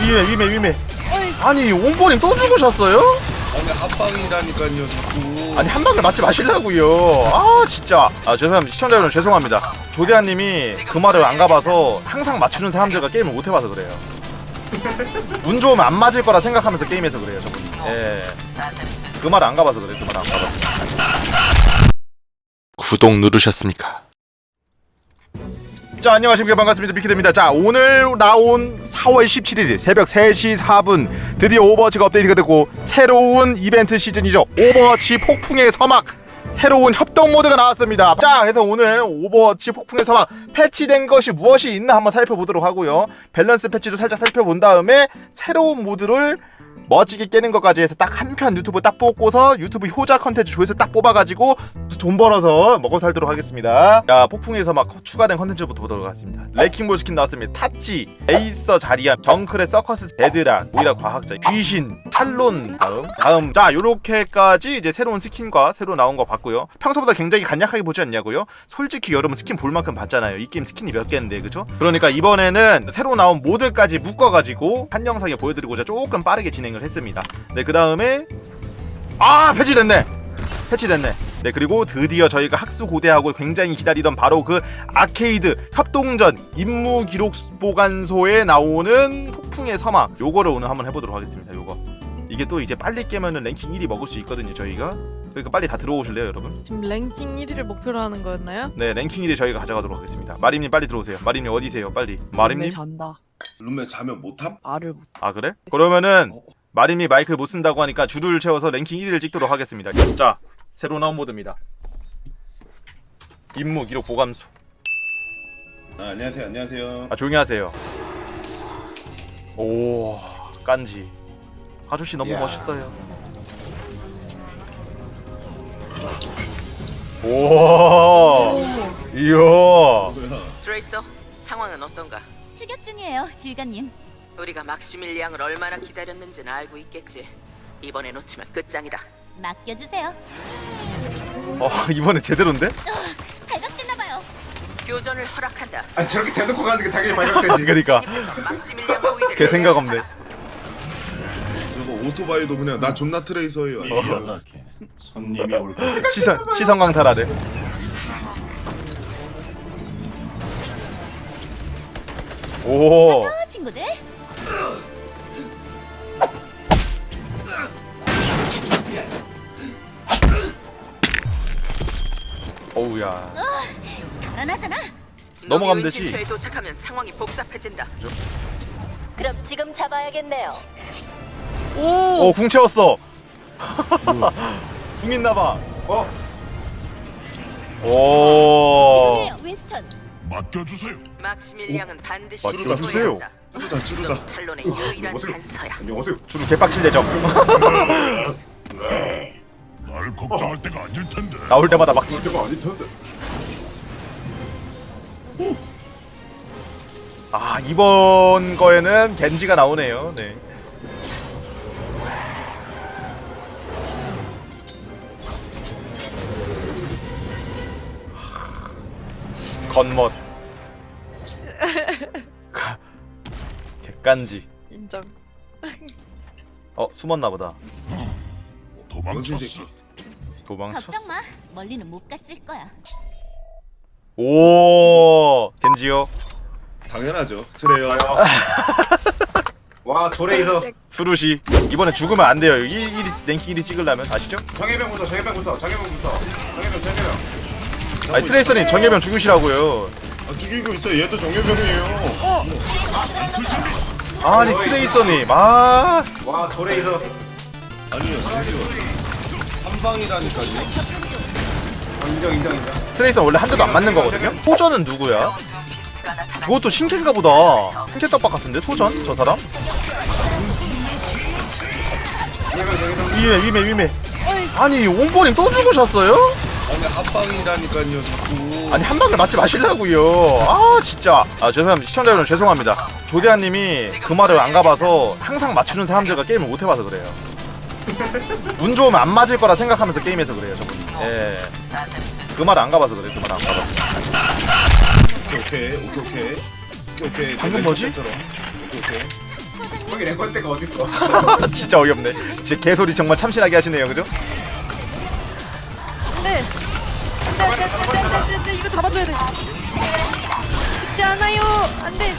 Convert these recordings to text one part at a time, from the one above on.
위메 위메 위메. 아니 옹보님 또 죽으셨어요? 아니 합방이라니까요 자꾸. 아니 한 방을 맞지 마시려고요. 아 진짜. 아 죄송합니다. 시청자 여러분 죄송합니다. 조대한님이 그 말을 안 가봐서 항상 맞추는 사람들과 게임을 못 해봐서 그래요. 운 좋으면 안 맞을 거라 생각하면서 게임해서 그래요 저분이. 예그 말을 안 가봐서 그래요 그 말을 안 가봐서. 구독 누르셨습니까? 자 안녕하십니까. 반갑습니다. 미키드입니다. 자 오늘 나온 4월 17일 새벽 3시 4분 드디어 오버워치가 업데이트가 됐고 새로운 이벤트 시즌이죠. 오버워치 폭풍의 서막 새로운 협동 모드가 나왔습니다 자 그래서 오늘 오버워치 폭풍의 서막 패치된 것이 무엇이 있나 한번 살펴보도록 하고요 밸런스 패치도 살짝 살펴본 다음에 새로운 모드를 멋지게 깨는 것까지 해서 딱 한 편 유튜브 딱 뽑고서 유튜브 효자 컨텐츠 조회수 딱 뽑아가지고 돈 벌어서 먹어 살도록 하겠습니다. 자 폭풍에서 막 추가된 컨텐츠부터 보도록 하겠습니다. 레킹볼 스킨 나왔습니다. 타치, 에이서 자리안, 정크레 서커스, 데드락, 오이라 과학자, 귀신, 탈론 다음 다음 자 요렇게까지 이제 새로운 스킨과 새로 나온 거 봤고요. 평소보다 굉장히 간략하게 보지 않냐고요? 솔직히 여러분 스킨 볼 만큼 봤잖아요. 이 게임 스킨이 몇 개인데 그죠? 그러니까 이번에는 새로 나온 모드까지 묶어가지고 한 영상에 보여드리고자 조금 빠르게 진행을 했습니다. 네 그 다음에 아 패치됐네. 패치됐네. 네 그리고 드디어 저희가 학수 고대하고 굉장히 기다리던 바로 그 아케이드 협동전 임무 기록 보관소에 나오는 폭풍의 서막 요거를 오늘 한번 해보도록 하겠습니다. 요거 이게 또 이제 빨리 깨면은 랭킹 1위 먹을 수 있거든요 저희가 그러니까 빨리 다 들어오실래요 여러분? 지금 랭킹 1위를 목표로 하는 거였나요? 네 랭킹 1위 저희가 가져가도록 하겠습니다. 마림님 빨리 들어오세요. 마림님 어디세요? 빨리. 마림님? 잔다. 룸메 자면 못함? 말을 못. 아 그래? 그러면은 마림이 마이크를 못 쓴다고 하니까 줄을 채워서 랭킹 1위를 찍도록 하겠습니다. 자 새로 나온 모드입니다. 임무 기록 보관소. 아, 안녕하세요 안녕하세요 아 조용히 하세요. 오 깐지. 아저씨 너무 이야. 멋있어요. 오 이야. 뭐야 트레이서, 상황은 어떤가? 추격 중이에요, 지휘관님. 우리가 막시밀리앙을 얼마나 기다렸는지는 알고 있겠지. 이번에 놓치면 끝장이다. 맡겨주세요. 어 이번에 제대로인데? 발각됐나봐요. 교전을 허락한다. 아 저렇게 대놓고 가는 게 당연히 발각되지 그러니까 막시밀리앙 호위대를 걔 생각 없네. 저거 오토바이도 그냥 나 존나 트레이서예요 연락해. 손님이 올 거야. 시선 시선 강탈하네. 오. 어, 친구들. 어우야. 달아나잖아. 넘어가면 놈이 되지. 은신처에 도착하면 상황이 복잡해진다. 그럼 지금 잡아야겠네요. 오, 궁 채웠어. 궁 있나봐. 어? 오. 지금이에요, 윈스턴. 맡겨주세요. 막시밀리앙은 반드시 맞죠? 주세요. 소유한다. 쭈르다 쭈르다 넌 탈론의 유일한 단서야. 안녕하세요 주로 개빡칠 대적. 날 걱정할 때가 아닐 텐데. 나올 때마다 막. 치- 저거 아닐 텐데 아 이번 거에는 겐지가 나오네요. 네. 겉멋. 가- 객간지. 인정. 어 숨었나 보다. 도망쳤어. 도망쳤어. 걱정 마. 멀리는 못 갔을 거야. 오 겐지요. 당연하죠 트레요 와 조레이서 수루시 이번에 죽으면 안 돼요. 1, 1 랭킹 1위 찍으려면 아시죠? 정예병부터 정예병부터 정예병부터 정예병 정예병 아니 트레이서님 정예병 죽이시라고요. 아 죽이고 있어 얘도 정예병이에요 아니 트레이서님 아와 조레이서 아니요 저기요 한방이라니까요 인정 인정 인정 트레이서 원래 한 대도 안 맞는 거거든요. 소전은 누구야? 저것도 신캔가 보다. 신캔 떡밥 같은데 소전 저 사람? 위메 위메 위메. 아니 옹보님 또 죽으셨어요? 아니 합방이라니까요 자꾸 아니 한 방을 맞지 마시려고요. 아 진짜. 아 죄송합니다 시청자 여러분 죄송합니다. 조대한님이 그 말을 안 가봐서 항상 맞추는 사람들과 게임을 못 해봐서 그래요. 운 좋으면 안 맞을 거라 생각하면서 게임해서 그래요 저분이. 예. 그 말을 안 가봐서 그래. 그말안 가봐서. 오케이 오케이 오케이 오케이 오케이 방금 내 뭐지? 컨텐츠처럼. 형이 랭걸 때가 어딨어 진짜 어이없네. 진짜 개소리 정말 참신하게 하시네요, 그죠? 이거 잡아줘야 돼. 죽지 않아요. 안돼.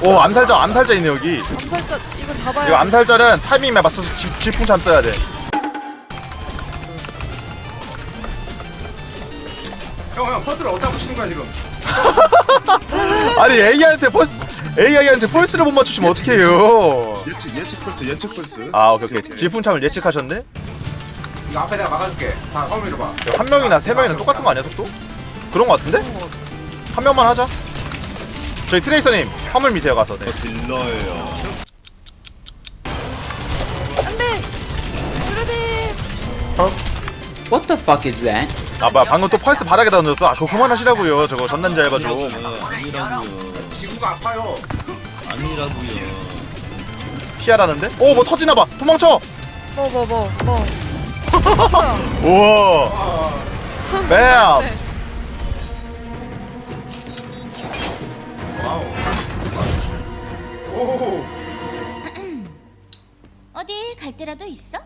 오 암살자 암살자 있네 여기. 암살자 이거 잡아야 이거 암살자는 타이밍에 맞춰서 지, 질풍참 써야 돼. 형 형 퍼스를 어디다 붙이는 거야 지금 아니 AI한테 펄스 AI한테 펄스를 못 맞추시면 어떡해요? 예측 예측 펄스 예측 펄스. 아 오케이 오케이 질풍참을 예측하셨네? 이거 앞에 내가 막아줄게 다 화면으로 봐한 명이나 세 명이나 똑같은 거 아니야 속도? 그런 거 같은데? 한 명만 하자. 저희 트레이서님 화물 밑에 가서 네. 저 딜러예요. 안돼. 그러네. What the fuck is that? 아 뭐야 방금 또 펄스 바닥에다 던졌어? 아 그거 그만하시라고요 저거 전난자해가지고 아니라고요. 아니라고요. 지구가 아파요 아니라고요. 피하라는데? 오 뭐 터지나봐 도망쳐! 뭐 뭐 뭐 뭐. 우와 뱀! 와우 오 어디 갈 데라도 있어?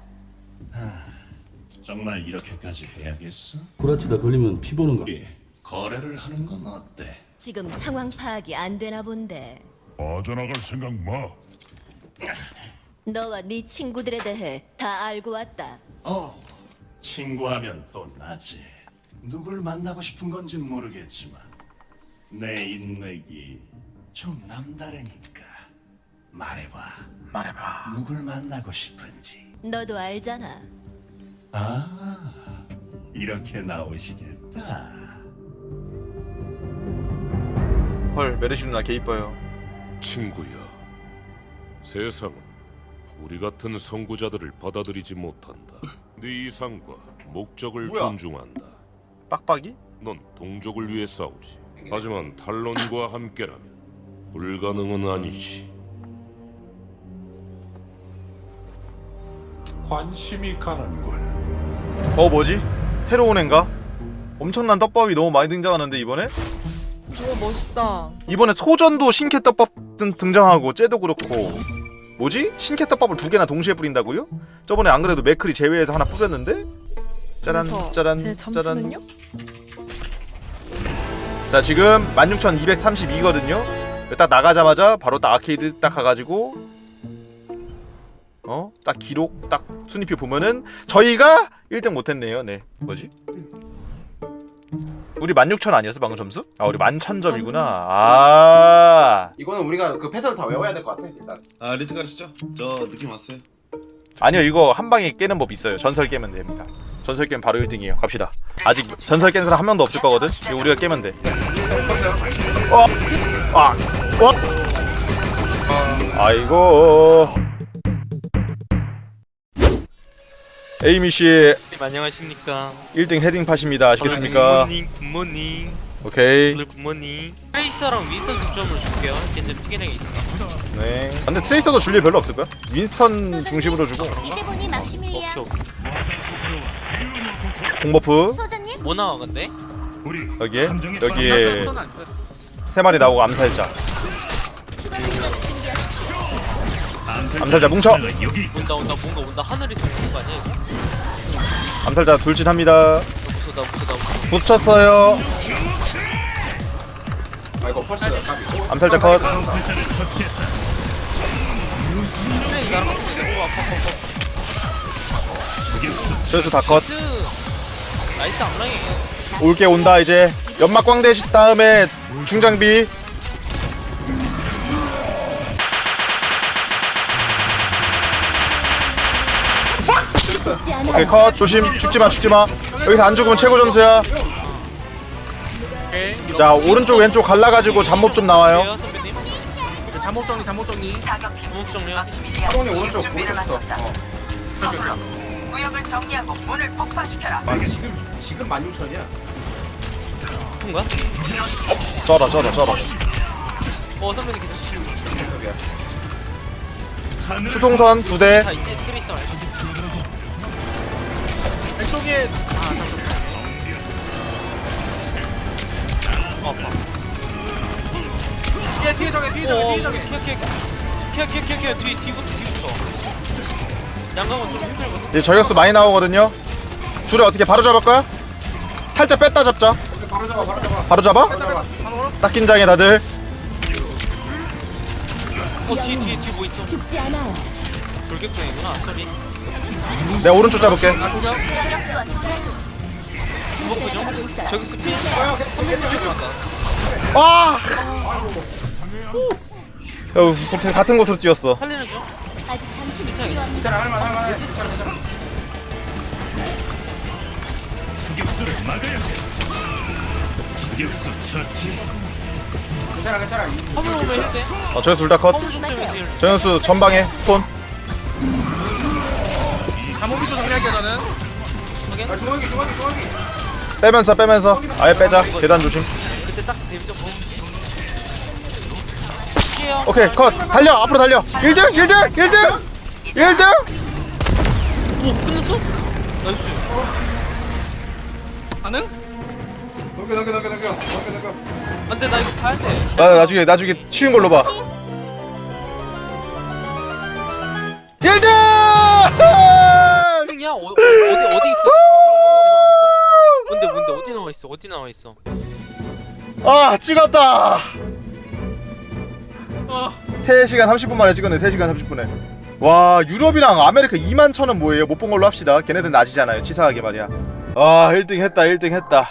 정말 이렇게까지 해야겠어? 구라치다 걸리면 피 보는 거. 예, 거래를 하는 건 어때? 지금 상황 파악이 안 되나 본데. 빠져나갈 생각 마. 너와 네 친구들에 대해 다 알고 왔다. 어, 친구하면 또 나지. 누굴 만나고 싶은 건진 모르겠지만 내 인맥이 좀 남다르니까 말해봐. 말해봐 누굴 만나고 싶은지. 너도 알잖아. 아, 이렇게 나오시겠다. 헐 메르시 누나 개 이뻐요 친구야, 세상은 우리 같은 선구자들을 받아들이지 못한다. 네 이상과 목적을 뭐야? 존중한다. 빡빡이? 넌 동족을 위해 싸우지. 하지만 탈론과 함께라면 불가능은 아니지. 관심이 가는군. 어 뭐지? 새로운 앤가? 엄청난 떡밥이 너무 많이 등장하는데 이번에? 저거 멋있다. 이번에 소전도 신캐 떡밥 등, 등장하고 쟤도 그렇고 뭐지? 신캐 떡밥을 두 개나 동시에 뿌린다고요? 저번에 안 그래도 맥클이 제외해서 하나 뿌렸는데? 짜란 그래서 짜란 제 짜란 점수는요? 자 지금 16,232거든요 딱 나가자마자 바로 딱 아케이드 딱 가가지고 어? 딱 기록 딱 순위표 보면은 저희가 1등 못했네요 네 뭐지? 우리 16,000 아니었어 방금 점수? 아 우리 11,000점이구나 아 이거는 우리가 그 패턴을 다 외워야 될 것 같아 일단 아 리트 가시죠. 저 느낌 왔어요. 아니요 이거 한 방에 깨는 법 있어요 전설 깨면 됩니다 전설 깨면 바로 1등이에요 갑시다 아직 전설 깬 사람 한 명도 없을 거거든 이거 우리가 깨면 돼 어! 아! 어! 아이고 에이미씨 안녕하십니까. 1등 헤딩 팟입니다 아시겠습니까? 굿모닝, 굿모닝. 오케이 오늘 굿모닝. 트레이서랑 윈스턴 득점을 줄게요. 겐제 특이랑이 있어. 네 근데 트레이서도 줄일 별로 없을 거야 윈스턴 중심으로 주고 이제 보니 막시밀리아. 오케이 오케이. 공버프 소장님? 뭐 나와 근데? 우리 여기에 함정에 여기에 세 마리 나오고 암살자 추가 공격을 준비하십시오. 암살자 뭉쳐 여기 온다 온다 뭔가 온다 하늘에서 오는 거 아니야 이거? 암살자 돌진합니다 무서다 무서다. 붙였어요 아 이거 까비 암살자 컷 암살자를 처치했다. 트레이 나랑 같이 오 아파 아파 아파. 저격수 저수 다 컷 나이스. 나이스 암랑이. 올게 온다 이제 연막 광대 다음에 중장비 오케이 컷 조심 죽지마 죽지마 여기서 안 죽으면 최고 점수야 자 오른쪽 왼쪽 갈라가지고 잡몹 좀 나와요 선배님? 잠복 정리 잠복 정리 주목 정리요. 사동님 오른쪽 오른쪽부터 어. 아 지금 지금 16,000이야 큰 거야? 쩔어 쩔어 쩔어 어 선배님 괜찮. 수송선 두대 이제 알죠? 저쪽에 어, 아파. 뒤에 뒤에 저게 뒤에 어, 저게 뒤에 저게 키어 키어 키어 뒤 뒤부터 뒤부터. 양강은 좀 힘들거든. 이제 저격수 많이 나오거든요 줄을 어떻게 바로 잡을까? 살짝 뺐다 잡자 바로 잡아 바로 잡아 바로 잡아? 바로 딱 긴장해 다들 어뒤 뒤 뒤 뭐 있어? 죽지 않아요. 돌격병이구나. 소리. 내가 오른쪽 잡을게. 아! 야, 우리 같은 곳으로 뛰었어 살리는 중. 아직 당신이 괜찮아. 필요합니다. 괜찮아 할만 할만해 괜찮아 괜찮아 저격수를 막아야 돼. 저격수 처치. 괜찮아 괜찮아 화물 오면 힐 돼. 어, 저격수 둘다 컷. 화물 중점에서 힐. 저격수 전방에 스폰 저는 확인. 아 중앙기 중앙기 중앙기 빼면서 빼면서 아예 빼자 계단 조심 그때 딱 보. 피해요. 오케이 컷 달려 앞으로 달려 1등 1등 1등 1등 오 끝났어? 나이스. 가능? 넘겨 넘겨 넘겨 넘겨 넘겨 넘겨 안돼 나 이거 가야 돼. 나 나중에 나중에 쉬운 걸로 봐 1등 승이야 어, 어 디 어디 있어? 어디 나와 있어? 뭔데 뭔데? 어디 나와 있어? 어디 나와 있어? 아 찍었다! 아. 3시간 30분 만에 찍었네 3시간 30분에. 와 유럽이랑 아메리카 2만 천은 뭐예요? 못 본 걸로 합시다. 걔네들 낮이잖아요 치사하게 말이야. 아 1등 했다 1등 했다.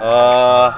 아